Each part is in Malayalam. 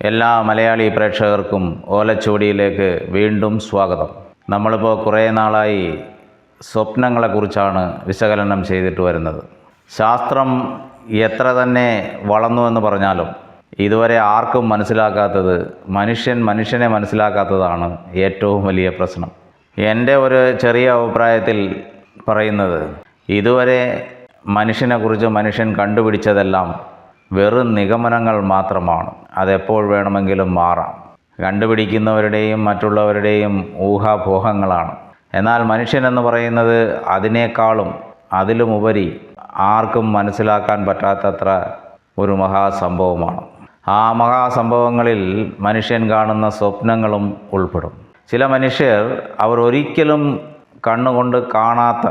എല്ലാ മലയാളി പ്രേക്ഷകർക്കും ഓലച്ചുവടിയിലേക്ക് വീണ്ടും സ്വാഗതം. നമ്മളിപ്പോൾ കുറേ നാളായി സ്വപ്നങ്ങളെക്കുറിച്ചാണ് വിശകലനം ചെയ്തിട്ട് വരുന്നത്. ശാസ്ത്രം എത്ര തന്നെ വളർന്നു എന്ന് പറഞ്ഞാലും ഇതുവരെ ആർക്കും മനസ്സിലാക്കാത്തത് മനുഷ്യൻ മനുഷ്യനെ മനസ്സിലാക്കാത്തതാണ് ഏറ്റവും വലിയ പ്രശ്നം. എന്റെ ഒരു ചെറിയ അഭിപ്രായത്തിൽ പറയുന്നത് ഇതുവരെ മനുഷ്യനെക്കുറിച്ച് മനുഷ്യൻ കണ്ടുപിടിച്ചതെല്ലാം വെറും നിഗമനങ്ങൾ മാത്രമാണ്. അതെപ്പോൾ വേണമെങ്കിലും മാറാം. കണ്ടുപിടിക്കുന്നവരുടെയും മറ്റുള്ളവരുടെയും ഊഹാപോഹങ്ങളാണ്. എന്നാൽ മനുഷ്യനെന്ന് പറയുന്നത് അതിനേക്കാളും അതിലുമുപരി ആർക്കും മനസ്സിലാക്കാൻ പറ്റാത്തത്ര ഒരു മഹാസംഭവമാണ്. ആ മഹാസംഭവങ്ങളിൽ മനുഷ്യൻ കാണുന്ന സ്വപ്നങ്ങളും ഉൾപ്പെടും. ചില മനുഷ്യർ അവർ ഒരിക്കലും കണ്ണുകൊണ്ട് കാണാത്ത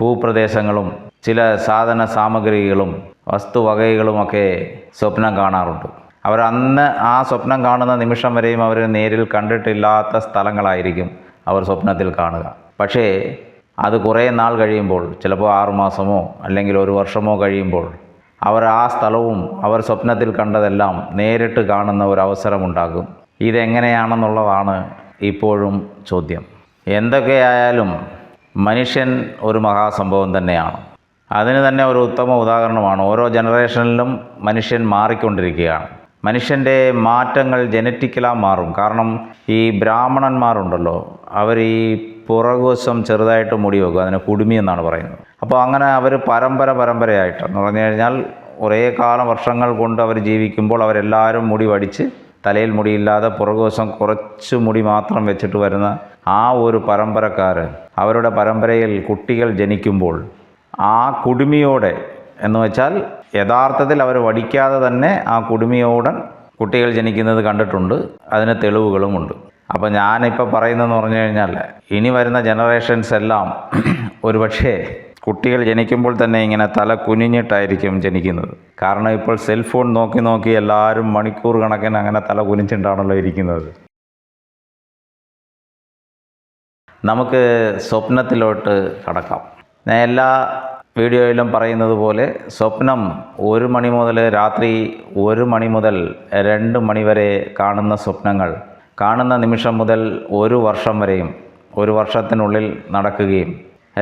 ഭൂപ്രദേശങ്ങളും ചില സാധന സാമഗ്രികളും വസ്തുവകകളുമൊക്കെ സ്വപ്നം കാണാറുണ്ട്. അവർ അന്ന് ആ സ്വപ്നം കാണുന്ന നിമിഷം വരെയും അവർ നേരിൽ കണ്ടിട്ടില്ലാത്ത സ്ഥലങ്ങളായിരിക്കും അവർ സ്വപ്നത്തിൽ കാണുക. പക്ഷേ അത് കുറേ നാൾ കഴിയുമ്പോൾ ചിലപ്പോൾ ആറുമാസമോ അല്ലെങ്കിൽ ഒരു വർഷമോ കഴിയുമ്പോൾ അവർ ആ സ്ഥലവും അവർ സ്വപ്നത്തിൽ കണ്ടതെല്ലാം നേരിട്ട് കാണുന്ന ഒരു അവസരമുണ്ടാകും. ഇതെങ്ങനെയാണെന്നുള്ളതാണ് ഇപ്പോഴും ചോദ്യം. എന്തൊക്കെയായാലും മനുഷ്യൻ ഒരു മഹാസംഭവം തന്നെയാണ്. അതിന് തന്നെ ഒരു ഉത്തമ ഉദാഹരണമാണ്. ഓരോ ജനറേഷനിലും മനുഷ്യൻ മാറിക്കൊണ്ടിരിക്കുകയാണ്. മനുഷ്യന്റെ മാറ്റങ്ങൾ ജനറ്റിക്കലായി മാറും. കാരണം ഈ ബ്രാഹ്മണന്മാരുണ്ടല്ലോ അവർ ഈ പുറകുവശം ചെറുതായിട്ട് മുടി വെക്കും. അതിനെ കുടുമി എന്നാണ് പറയുന്നത്. അപ്പോൾ അങ്ങനെ അവർ പരമ്പര പരമ്പരയായിട്ട് എന്ന് പറഞ്ഞു കഴിഞ്ഞാൽ ഒരേ കാലം വർഷങ്ങൾ കൊണ്ട് അവർ ജീവിക്കുമ്പോൾ അവരെല്ലാവരും മുടി വടിച്ച് തലയിൽ മുടിയില്ലാതെ പുറകുവശം കുറച്ച് മുടി മാത്രം വെച്ചിട്ട് വരുന്ന ആ ഒരു പരമ്പരക്കാർ അവരുടെ പരമ്പരയിൽ കുട്ടികൾ ജനിക്കുമ്പോൾ ആ കുടുമിയോടെ എന്ന് വെച്ചാൽ യഥാർത്ഥത്തിൽ അവർ വടിക്കാതെ തന്നെ ആ കുടുമിയോടൻ കുട്ടികൾ ജനിക്കുന്നത് കണ്ടിട്ടുണ്ട്. അതിന് തെളിവുകളുമുണ്ട്. അപ്പോൾ ഞാനിപ്പോൾ പറയുന്നതെന്ന് പറഞ്ഞു കഴിഞ്ഞാൽ ഇനി വരുന്ന ജനറേഷൻസ് എല്ലാം ഒരുപക്ഷേ കുട്ടികൾ ജനിക്കുമ്പോൾ തന്നെ ഇങ്ങനെ തല കുനിഞ്ഞിട്ടായിരിക്കും ജനിക്കുന്നത്. കാരണം ഇപ്പോൾ സെൽഫോൺ നോക്കി നോക്കി എല്ലാവരും മണിക്കൂർ കണക്കിന് അങ്ങനെ തല കുനിച്ചിട്ടാണല്ലോ ഇരിക്കുന്നത്. നമുക്ക് സ്വപ്നത്തിലോട്ട് കടക്കാം. ഞാൻ എല്ലാ വീഡിയോയിലും പറയുന്നത് പോലെ സ്വപ്നം ഒരു മണി മുതൽ രാത്രി ഒരു മണി മുതൽ രണ്ട് മണി വരെ കാണുന്ന സ്വപ്നങ്ങൾ കാണുന്ന നിമിഷം മുതൽ ഒരു വർഷം വരെയും ഒരു വർഷത്തിനുള്ളിൽ നടക്കുകയും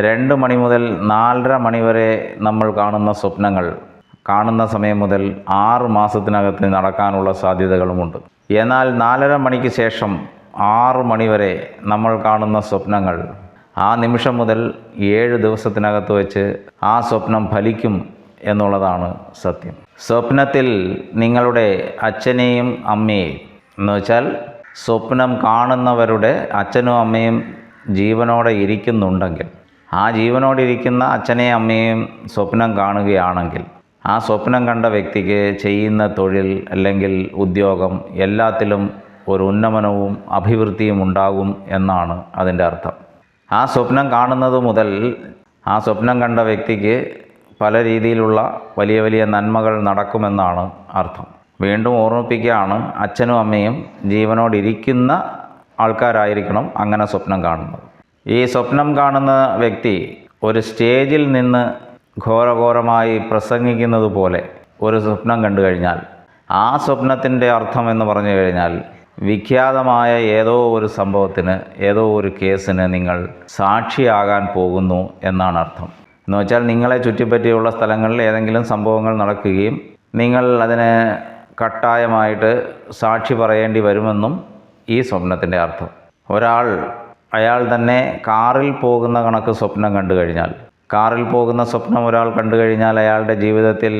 രണ്ട് മണി മുതൽ നാലര മണി വരെ നമ്മൾ കാണുന്ന സ്വപ്നങ്ങൾ കാണുന്ന സമയം മുതൽ ആറ് മാസത്തിനകത്ത് നടക്കാനുള്ള സാധ്യതകളുമുണ്ട്. എന്നാൽ നാലര മണിക്ക് ശേഷം ആറ് മണിവരെ നമ്മൾ കാണുന്ന സ്വപ്നങ്ങൾ ആ നിമിഷം മുതൽ ഏഴ് ദിവസത്തിനകത്ത് വെച്ച് ആ സ്വപ്നം ഫലിക്കും എന്നുള്ളതാണ് സത്യം. സ്വപ്നത്തിൽ നിങ്ങളുടെ അച്ഛനെയും അമ്മയെയും എന്ന് വെച്ചാൽ സ്വപ്നം കാണുന്നവരുടെ അച്ഛനും അമ്മയും ജീവനോടെ ഇരിക്കുന്നുണ്ടെങ്കിൽ ആ ജീവനോടെ ഇരിക്കുന്ന അച്ഛനെയും അമ്മയെയും സ്വപ്നം കാണുകയാണെങ്കിൽ ആ സ്വപ്നം കണ്ട വ്യക്തിക്ക് ചെയ്യുന്ന തൊഴിൽ അല്ലെങ്കിൽ ഉദ്യോഗം എല്ലാത്തിലും ഒരു ഉന്നമനവും അഭിവൃദ്ധിയും ഉണ്ടാകും എന്നാണ് അതിന്റെ അർത്ഥം. ആ സ്വപ്നം കാണുന്നത് മുതൽ ആ സ്വപ്നം കണ്ട വ്യക്തിക്ക് പല രീതിയിലുള്ള വലിയ വലിയ നന്മകൾ നടക്കുമെന്നാണ് അർത്ഥം. വീണ്ടും ഓർമ്മിപ്പിക്കുകയാണ് അച്ഛനും അമ്മയും ജീവനോടിരിക്കുന്ന ആൾക്കാരായിരിക്കണം അങ്ങനെ സ്വപ്നം കാണുന്നത്. ഈ സ്വപ്നം കാണുന്ന വ്യക്തി ഒരു സ്റ്റേജിൽ നിന്ന് ഘോരഘോരമായി പ്രസംഗിക്കുന്നത് പോലെ ഒരു സ്വപ്നം കണ്ടു കഴിഞ്ഞാൽ ആ സ്വപ്നത്തിന്റെ അർത്ഥം എന്ന് പറഞ്ഞു കഴിഞ്ഞാൽ വിഖ്യാതമായ ഏതോ ഒരു സംഭവത്തിന് ഏതോ ഒരു കേസിന് നിങ്ങൾ സാക്ഷിയാകാൻ പോകുന്നു എന്നാണ് അർത്ഥം. എന്ന് വെച്ചാൽ നിങ്ങളെ ചുറ്റിപ്പറ്റിയുള്ള സ്ഥലങ്ങളിൽ ഏതെങ്കിലും സംഭവങ്ങൾ നടക്കുകയും നിങ്ങൾ അതിന് കട്ടായമായിട്ട് സാക്ഷി പറയേണ്ടി വരുമെന്നും ഈ സ്വപ്നത്തിന്റെ അർത്ഥം. ഒരാൾ അയാൾ തന്നെ കാറിൽ പോകുന്ന കണക്ക് സ്വപ്നം കണ്ടു കഴിഞ്ഞാൽ കാറിൽ പോകുന്ന സ്വപ്നം ഒരാൾ കണ്ടു കഴിഞ്ഞാൽ അയാളുടെ ജീവിതത്തിൽ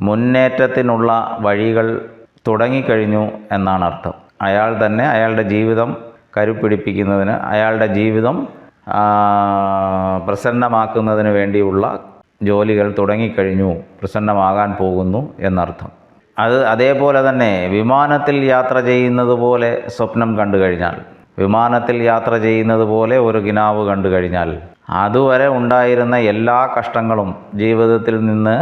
മുന്നേറ്റത്തിനുള്ള വഴികൾ തുടങ്ങിക്കഴിഞ്ഞു എന്നാണ് അർത്ഥം. അയാൾ തന്നെ അയാളുടെ ജീവിതം കരുപ്പിടിപ്പിക്കുന്നതിന് അയാളുടെ ജീവിതം പ്രസന്നമാക്കുന്നതിന് വേണ്ടിയുള്ള ജോലികൾ തുടങ്ങിക്കഴിഞ്ഞു പ്രസന്നമാകാൻ പോകുന്നു എന്നർത്ഥം. അത് അതേപോലെ തന്നെ വിമാനത്തിൽ യാത്ര ചെയ്യുന്നത് പോലെ സ്വപ്നം കണ്ടു കഴിഞ്ഞാൽ വിമാനത്തിൽ യാത്ര ചെയ്യുന്നത് പോലെ ഒരു കിനാവ് കണ്ടു കഴിഞ്ഞാൽ അതുവരെ ഉണ്ടായിരുന്ന എല്ലാ കഷ്ടങ്ങളും ജീവിതത്തിൽ നിന്ന്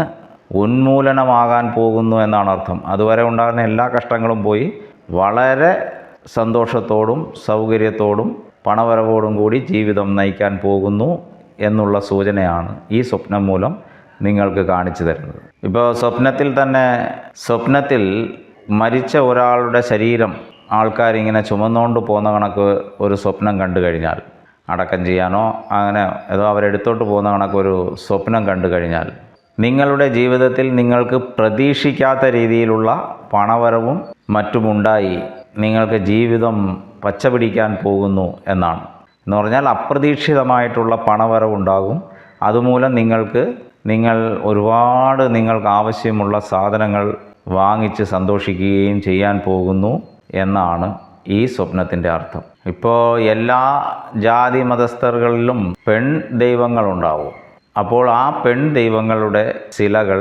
ഉന്മൂലനമാകാൻ പോകുന്നു എന്നാണ് അർത്ഥം അതുവരെ ഉണ്ടായിരുന്ന എല്ലാ കഷ്ടങ്ങളും പോയി വളരെ സന്തോഷത്തോടും സൗകര്യത്തോടും പണവരവോടും കൂടി ജീവിതം നയിക്കാൻ പോകുന്നു എന്നുള്ള സൂചനയാണ് ഈ സ്വപ്നം മൂലം നിങ്ങൾക്ക് കാണിച്ചു തരുന്നത്. ഇപ്പോൾ സ്വപ്നത്തിൽ തന്നെ സ്വപ്നത്തിൽ മരിച്ച ഒരാളുടെ ശരീരം ആൾക്കാരിങ്ങനെ ചുമന്നുകൊണ്ട് പോകുന്ന കണക്ക് ഒരു സ്വപ്നം കണ്ടു കഴിഞ്ഞാൽ അടക്കം ചെയ്യാനോ അങ്ങനെ ഏതോ അവരെടുത്തോട്ട് പോകുന്ന കണക്കൊരു സ്വപ്നം കണ്ടു കഴിഞ്ഞാൽ നിങ്ങളുടെ ജീവിതത്തിൽ നിങ്ങൾക്ക് പ്രതീക്ഷിക്കാത്ത രീതിയിലുള്ള പണവരവും മറ്റുമുണ്ടായി. നിങ്ങൾക്ക് ജീവിതം പച്ചപിടിക്കാൻ പോകുന്നു എന്നാണ്. എന്ന് പറഞ്ഞാൽ അപ്രതീക്ഷിതമായിട്ടുള്ള പണവരവുണ്ടാകും. അതുമൂലം നിങ്ങൾക്ക് നിങ്ങൾ ഒരുപാട് നിങ്ങൾക്ക് ആവശ്യമുള്ള സാധനങ്ങൾ വാങ്ങിച്ച് സന്തോഷിക്കുകയും ചെയ്യാൻ പോകുന്നു എന്നാണ് ഈ സ്വപ്നത്തിന്റെ അർത്ഥം. ഇപ്പോൾ എല്ലാ ജാതി മതസ്ഥർകളിലും പെൺ ദൈവങ്ങളുണ്ടാവും. അപ്പോൾ ആ പെൺ ദൈവങ്ങളുടെ ശിലകൾ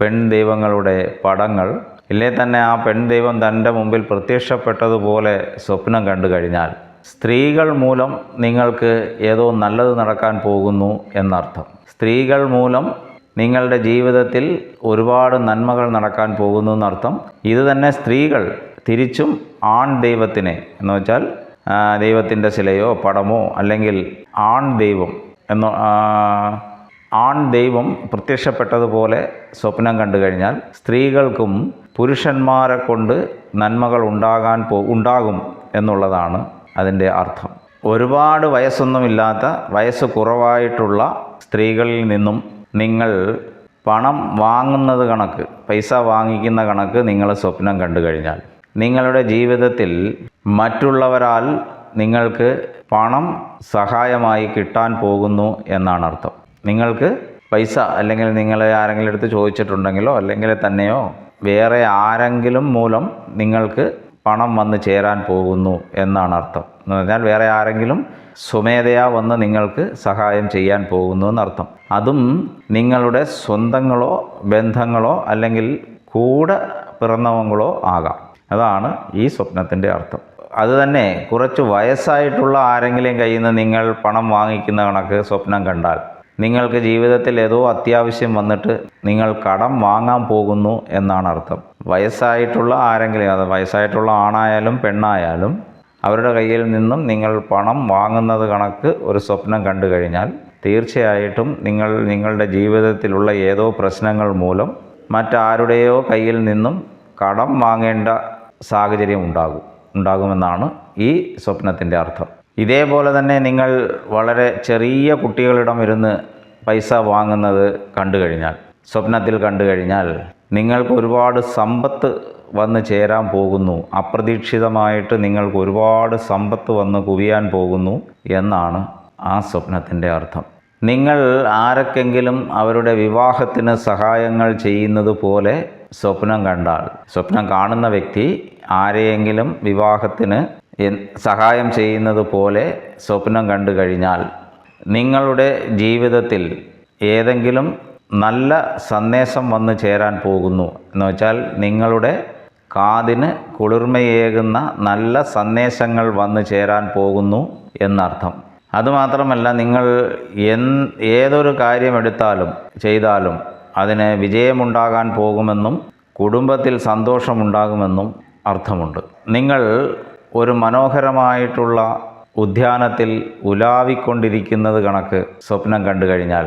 പെൺ ദൈവങ്ങളുടെ പടങ്ങൾ ഇല്ലേ തന്നെ ആ പെൺ ദൈവം തന്റെ മുമ്പിൽ പ്രത്യക്ഷപ്പെട്ടതുപോലെ സ്വപ്നം കണ്ടു കഴിഞ്ഞാൽ സ്ത്രീകൾ മൂലം നിങ്ങൾക്ക് ഏതോ നല്ലത് നടക്കാൻ പോകുന്നു എന്നർത്ഥം. സ്ത്രീകൾ മൂലം നിങ്ങളുടെ ജീവിതത്തിൽ ഒരുപാട് നന്മകൾ നടക്കാൻ പോകുന്നു എന്നർത്ഥം. ഇത് തന്നെ സ്ത്രീകൾ തിരിച്ചും ആൺ ദൈവത്തിനെ എന്ന് വെച്ചാൽ ദൈവത്തിന്റെ ശിലയോ പടമോ അല്ലെങ്കിൽ ആൺ ദൈവം എന്നോ ആൺ ദൈവം പ്രത്യക്ഷപ്പെട്ടതുപോലെ സ്വപ്നം കണ്ടു കഴിഞ്ഞാൽ സ്ത്രീകൾക്കും പുരുഷന്മാരെ കൊണ്ട് നന്മകൾ ഉണ്ടാകാൻ പോ ഉണ്ടാകും എന്നുള്ളതാണ് അതിന്റെ അർത്ഥം. ഒരുപാട് വയസ്സൊന്നുമില്ലാത്ത വയസ്സ് കുറവായിട്ടുള്ള സ്ത്രീകളിൽ നിന്നും നിങ്ങൾ പണം വാങ്ങുന്നത് കണക്ക് പൈസ വാങ്ങിക്കുന്ന കണക്ക് നിങ്ങൾ സ്വപ്നം കണ്ടു കഴിഞ്ഞാൽ നിങ്ങളുടെ ജീവിതത്തിൽ മറ്റുള്ളവരാൽ നിങ്ങൾക്ക് പണം സഹായമായി കിട്ടാൻ പോകുന്നു എന്നാണ് അർത്ഥം. നിങ്ങൾക്ക് പൈസ അല്ലെങ്കിൽ നിങ്ങളെ ആരെങ്കിലും എടുത്ത് ചോദിച്ചിട്ടുണ്ടെങ്കിലോ അല്ലെങ്കിൽ തന്നെയോ വേറെ ആരെങ്കിലും മൂലം നിങ്ങൾക്ക് പണം വന്ന് ചേരാൻ പോകുന്നു എന്നാണ് അർത്ഥം. എന്ന് പറഞ്ഞാൽ വേറെ ആരെങ്കിലും സ്വമേധയാ വന്ന് നിങ്ങൾക്ക് സഹായം ചെയ്യാൻ പോകുന്നു എന്നർത്ഥം. അതും നിങ്ങളുടെ സ്വന്തങ്ങളോ ബന്ധങ്ങളോ അല്ലെങ്കിൽ കൂടെ പിറന്നവങ്ങളോ ആകാം. അതാണ് ഈ സ്വപ്നത്തിന്റെ അർത്ഥം. അതുതന്നെ കുറച്ച് വയസ്സായിട്ടുള്ള ആരെങ്കിലും കയ്യിൽ നിന്ന് നിങ്ങൾ പണം വാങ്ങിക്കുന്ന കണക്ക് സ്വപ്നം കണ്ടാൽ നിങ്ങൾക്ക് ജീവിതത്തിൽ ഏതോ അത്യാവശ്യം വന്നിട്ട് നിങ്ങൾ കടം വാങ്ങാൻ പോകുന്നു എന്നാണ് അർത്ഥം. വയസ്സായിട്ടുള്ള ആരെങ്കിലും അത് വയസ്സായിട്ടുള്ള ആണായാലും പെണ്ണായാലും അവരുടെ കയ്യിൽ നിന്നും നിങ്ങൾ പണം വാങ്ങുന്നത് കണക്ക് ഒരു സ്വപ്നം കണ്ടു കഴിഞ്ഞാൽ തീർച്ചയായിട്ടും നിങ്ങൾ നിങ്ങളുടെ ജീവിതത്തിലുള്ള ഏതോ പ്രശ്നങ്ങൾ മൂലം മറ്റാരുടെയോ കയ്യിൽ നിന്നും കടം വാങ്ങേണ്ട സാഹചര്യം ഉണ്ടാകും ഉണ്ടാകുമെന്നാണ് ഈ സ്വപ്നത്തിന്റെ അർത്ഥം. ഇതേപോലെ തന്നെ നിങ്ങൾ വളരെ ചെറിയ കുട്ടികളിടം ഇരുന്ന് പൈസ വാങ്ങുന്നത് കണ്ടു കഴിഞ്ഞാൽ സ്വപ്നത്തിൽ കണ്ടു കഴിഞ്ഞാൽ നിങ്ങൾക്ക് ഒരുപാട് സമ്പത്ത് വന്ന് ചേരാൻ പോകുന്നു. അപ്രതീക്ഷിതമായിട്ട് നിങ്ങൾക്ക് ഒരുപാട് സമ്പത്ത് വന്ന് കുവിയാൻ പോകുന്നു എന്നാണ് ആ സ്വപ്നത്തിന്റെ അർത്ഥം. നിങ്ങൾ ആരൊക്കെങ്കിലും അവരുടെ വിവാഹത്തിന് സഹായങ്ങൾ ചെയ്യുന്നത് പോലെ സ്വപ്നം കണ്ടാൽ സ്വപ്നം കാണുന്ന വ്യക്തി ആരെയെങ്കിലും വിവാഹത്തിന് സഹായം ചെയ്യുന്നത് പോലെ സ്വപ്നം കണ്ടു കഴിഞ്ഞാൽ നിങ്ങളുടെ ജീവിതത്തിൽ ഏതെങ്കിലും നല്ല സന്ദേശം വന്നു ചേരാൻ പോകുന്നു. എന്ന് വെച്ചാൽ നിങ്ങളുടെ കാതിന് കുളിർമയേകുന്ന നല്ല സന്ദേശങ്ങൾ വന്നു ചേരാൻ പോകുന്നു എന്നർത്ഥം. അതുമാത്രമല്ല നിങ്ങൾ എൻ ഏതൊരു കാര്യമെടുത്താലും ചെയ്താലും അതിന് വിജയമുണ്ടാകാൻ പോകുമെന്നും കുടുംബത്തിൽ സന്തോഷമുണ്ടാകുമെന്നും അർത്ഥമുണ്ട്. നിങ്ങൾ ഒരു മനോഹരമായിട്ടുള്ള ഉദ്യാനത്തിൽ ഉലാവിക്കൊണ്ടിരിക്കുന്നത് കണക്ക് സ്വപ്നം കണ്ടു കഴിഞ്ഞാൽ.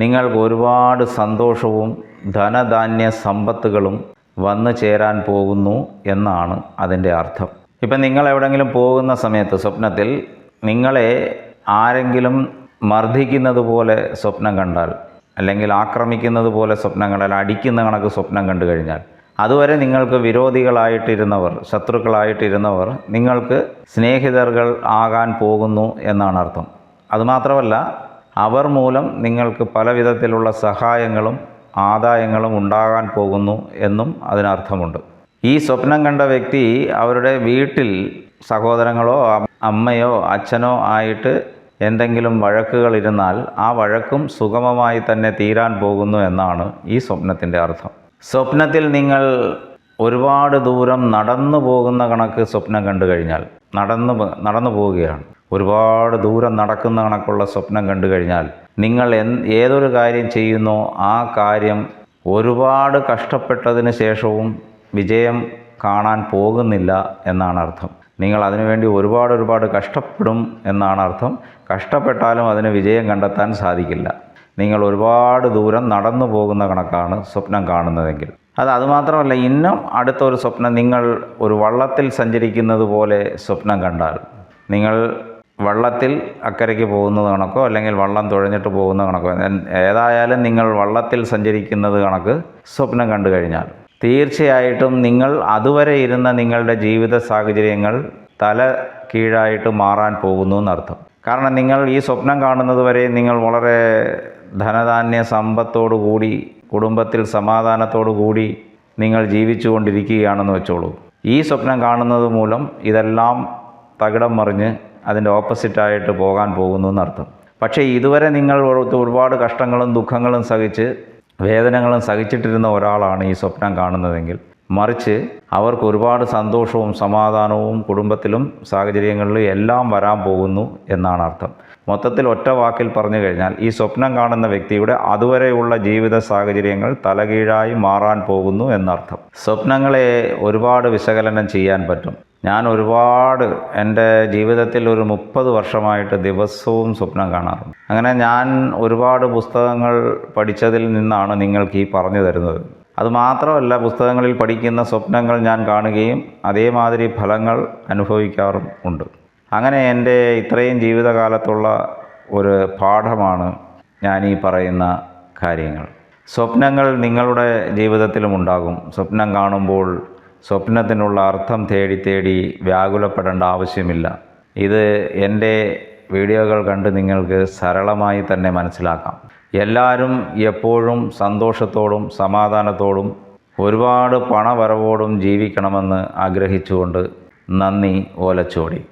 നിങ്ങൾക്ക് ഒരുപാട് സന്തോഷവും ധനധാന്യ സമ്പത്തുകളും വന്നു ചേരാൻ പോകുന്നു എന്നാണ് അതിന്റെ അർത്ഥം. ഇപ്പം നിങ്ങൾ എവിടെയെങ്കിലും പോകുന്ന സമയത്ത് സ്വപ്നത്തിൽ നിങ്ങളെ ആരെങ്കിലും മർദ്ദിക്കുന്നത് പോലെ സ്വപ്നം കണ്ടാൽ അല്ലെങ്കിൽ ആക്രമിക്കുന്നത് പോലെ സ്വപ്നം കണ്ടാൽ അടിക്കുന്ന കണക്ക് സ്വപ്നം കണ്ടു കഴിഞ്ഞാൽ അതുവരെ നിങ്ങൾക്ക് വിരോധികളായിട്ടിരുന്നവർ ശത്രുക്കളായിട്ടിരുന്നവർ നിങ്ങൾക്ക് സ്നേഹിതர்கள் ആകാൻ പോകുന്നു എന്നാണ് അർത്ഥം. അതുമാത്രമല്ല അവർ മൂലം നിങ്ങൾക്ക് പല വിധത്തിലുള്ള സഹായങ്ങളും ആദായങ്ങളും ഉണ്ടാകാൻ പോകുന്നു എന്നും അതിനർത്ഥമുണ്ട്. ഈ സ്വപ്നം കണ്ട വ്യക്തി അവരുടെ വീട്ടിൽ സഹോദരങ്ങളോ അമ്മയോ അച്ഛനോ ആയിട്ട് എന്തെങ്കിലും വഴക്കുകൾ ഇരുന്നാൽ ആ വഴക്കും സുഗമമായി തന്നെ തീരാൻ പോകുന്നു എന്നാണ് ഈ സ്വപ്നത്തിന്റെ അർത്ഥം. സ്വപ്നത്തിൽ നിങ്ങൾ ഒരുപാട് ദൂരം നടന്നു പോകുന്ന കണക്ക് സ്വപ്നം കണ്ടു കഴിഞ്ഞാൽ നടന്നു നടന്നു പോവുകയാണ്. ഒരുപാട് ദൂരം നടക്കുന്ന കണക്കുള്ള സ്വപ്നം കണ്ടു കഴിഞ്ഞാൽ നിങ്ങൾ ഏതൊരു കാര്യം ചെയ്യുന്നോ ആ കാര്യം ഒരുപാട് കഷ്ടപ്പെട്ടതിന് ശേഷവും വിജയം കാണാൻ പോകുന്നില്ല എന്നാണ് അർത്ഥം. നിങ്ങൾ അതിനുവേണ്ടി ഒരുപാട് ഒരുപാട് കഷ്ടപ്പെടും എന്നാണ് അർത്ഥം. കഷ്ടപ്പെട്ടാലും അതിന് വിജയം കണ്ടെത്താൻ സാധിക്കില്ല. നിങ്ങൾ ഒരുപാട് ദൂരം നടന്നു പോകുന്ന കണക്കാണ് സ്വപ്നം കാണുന്നതെങ്കിൽ. അത് അതുമാത്രമല്ല ഇന്നും അടുത്തൊരു സ്വപ്നം നിങ്ങൾ ഒരു വള്ളത്തിൽ സഞ്ചരിക്കുന്നത് പോലെ സ്വപ്നം കണ്ടാൽ നിങ്ങൾ വള്ളത്തിൽ അക്കരയ്ക്ക് പോകുന്നത് കണക്കോ അല്ലെങ്കിൽ വള്ളം തുഴഞ്ഞിട്ട് പോകുന്ന കണക്കോ ഏതായാലും നിങ്ങൾ വള്ളത്തിൽ സഞ്ചരിക്കുന്നത് കണക്ക് സ്വപ്നം കണ്ടു കഴിഞ്ഞാൽ. തീർച്ചയായിട്ടും നിങ്ങൾ അതുവരെ ഇരുന്ന നിങ്ങളുടെ ജീവിത സാഹചര്യങ്ങൾ തല കീഴായിട്ട് മാറാൻ പോകുന്നു എന്നർത്ഥം. കാരണം നിങ്ങൾ ഈ സ്വപ്നം കാണുന്നത് വരെ നിങ്ങൾ വളരെ ധനധാന്യ സമ്പത്തോടു കൂടി കുടുംബത്തിൽ സമാധാനത്തോടു കൂടി നിങ്ങൾ ജീവിച്ചു കൊണ്ടിരിക്കുകയാണെന്ന് വെച്ചോളൂ. ഈ സ്വപ്നം കാണുന്നത് മൂലം ഇതെല്ലാം തകിടം മറിഞ്ഞ് അതിന്റെ ഓപ്പോസിറ്റായിട്ട് പോകാൻ പോകുന്നു എന്നർത്ഥം. പക്ഷേ ഇതുവരെ നിങ്ങൾ ഒരുപാട് കഷ്ടങ്ങളും ദുഃഖങ്ങളും സഹിച്ച് വേദനകളും സഹിച്ചിട്ടിരുന്ന ഒരാളാണ് ഈ സ്വപ്നം കാണുന്നതെങ്കിൽ മറിച്ച് അവർക്ക് ഒരുപാട് സന്തോഷവും സമാധാനവും കുടുംബത്തിലും സാഹചര്യങ്ങളിലും എല്ലാം വരാൻ പോകുന്നു എന്നാണ് അർത്ഥം. മൊത്തത്തിൽ ഒറ്റ വാക്കിൽ പറഞ്ഞു കഴിഞ്ഞാൽ ഈ സ്വപ്നം കാണുന്ന വ്യക്തിയുടെ അതുവരെയുള്ള ജീവിത സാഹചര്യങ്ങൾ തലകീഴായി മാറാൻ പോകുന്നു എന്നർത്ഥം. സ്വപ്നങ്ങളെ ഒരുപാട് വിശകലനം ചെയ്യാൻ പറ്റും. ഞാൻ ഒരുപാട് എന്റെ ജീവിതത്തിൽ ഒരു മുപ്പത് വർഷമായിട്ട് ദിവസവും സ്വപ്നം കാണാറുണ്ട്. അങ്ങനെ ഞാൻ ഒരുപാട് പുസ്തകങ്ങൾ പഠിച്ചതിൽ നിന്നാണ് നിങ്ങൾക്ക് ഈ പറഞ്ഞു തരുന്നത്. അതുമാത്രമല്ല പുസ്തകങ്ങളിൽ പഠിക്കുന്ന സ്വപ്നങ്ങൾ ഞാൻ കാണുകയും അതേമാതിരി ഫലങ്ങൾ അനുഭവിക്കാറും ഉണ്ട്. അങ്ങനെ എന്റെ ഇത്രയും ജീവിതകാലത്തുള്ള ഒരു പാഠമാണ് ഞാൻ ഈ പറയുന്ന കാര്യങ്ങൾ. സ്വപ്നങ്ങൾ നിങ്ങളുടെ ജീവിതത്തിലും ഉണ്ടാകും. സ്വപ്നം കാണുമ്പോൾ സ്വപ്നത്തിനുള്ള അർത്ഥം തേടി തേടി വ്യാകുലപ്പെടേണ്ട ആവശ്യമില്ല. ഇത് എന്റെ വീഡിയോകൾ കണ്ട് നിങ്ങൾക്ക് സരളമായി തന്നെ മനസ്സിലാക്കാം. എല്ലാവരും എപ്പോഴും സന്തോഷത്തോടും സമാധാനത്തോടും ഒരുപാട് പണവരവോടും ജീവിക്കണമെന്ന് ആഗ്രഹിച്ചുകൊണ്ട് നന്ദി ഓലച്ചോടി.